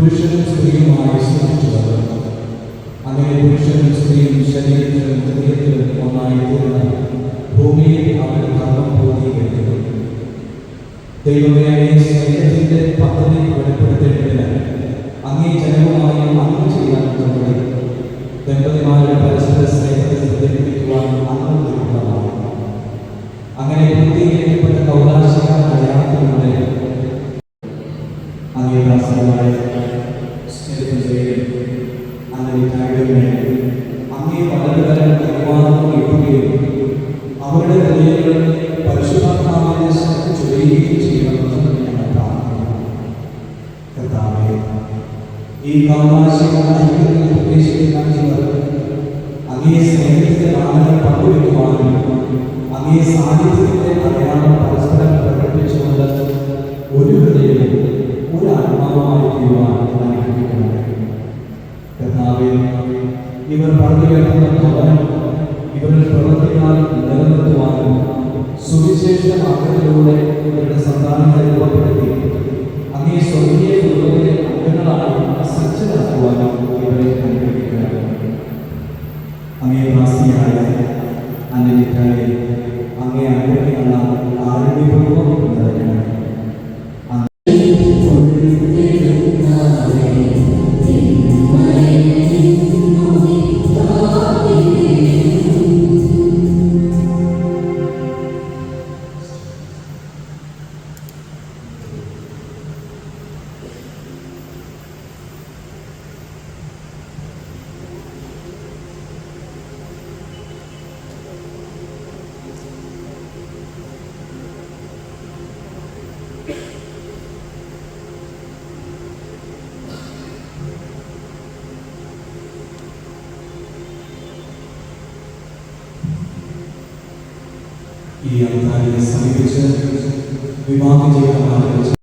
പുരുഷനും സ്ത്രീയുമായി സൃഷ്ടിച്ചത് അങ്ങനെ പുരുഷനും സ്ത്രീയും ശരീരത്തിലും ഹൃദയത്തിലും ഒന്നായി തീർന്ന ഭൂമിയിൽ അവൻ ധർമ്മം പൂർത്തീകരിക്കുന്നു. ദൈവമേ അങ്ങേ സ്നേഹത്തിന്റെ പദ്ധതി വെളിപ്പെടുത്തേണ്ടതിന് അങ്ങേ ജനവുമായി അന്ന് ചെയ്യാൻ തുടങ്ങി ദമ്പതിമാരുടെ സ്നേഹിതരെയും അങ്ങനെ താഴ്വരെ അങ്ങേ വലതുകരം കൈമാറുന്നു ഇടുകയും അവരുടെ ഹൃദയങ്ങളിൽ പരിശുദ്ധാത്മാവിനെ ചൊരിയുകയും ചെയ്യണമെന്ന് ഞങ്ങൾ പ്രാർത്ഥിക്കുന്നു. കർത്താവേ ഈ കൗലാശിക ഐക്യത്തിൽ പ്രവേശിക്കുന്ന ഇവർ അങ്ങേ സ്നേഹത്തിന്റെ നാമങ്ങൾ പങ്കുവെക്കുവാനും അങ്ങേ സാന്നിധ്യത്തിന്റെ ഇവർ പണിതുയർത്തുന്ന ഭവനം ഇവരുടെ പ്രവർത്തികളാൽ നിലനിർത്തുവാനും സുവിശേഷ മാർഗത്തിലൂടെ ഇവരുടെ സന്താനങ്ങളെ രൂപപ്പെടുത്തി അങ്ങേ സ്വർഗീയ കുടുംബത്തിലെ അംഗങ്ങളായി സജ്ജരാക്കുവാനും ഇവരെ അനുഗ്രഹിക്കണം അങ്ങേ വാസിയായ ഈ അവതാരിനെ സമീപിച്ച് വിവാഹം ചെയ്യാൻ ആഗ്രഹിച്ചു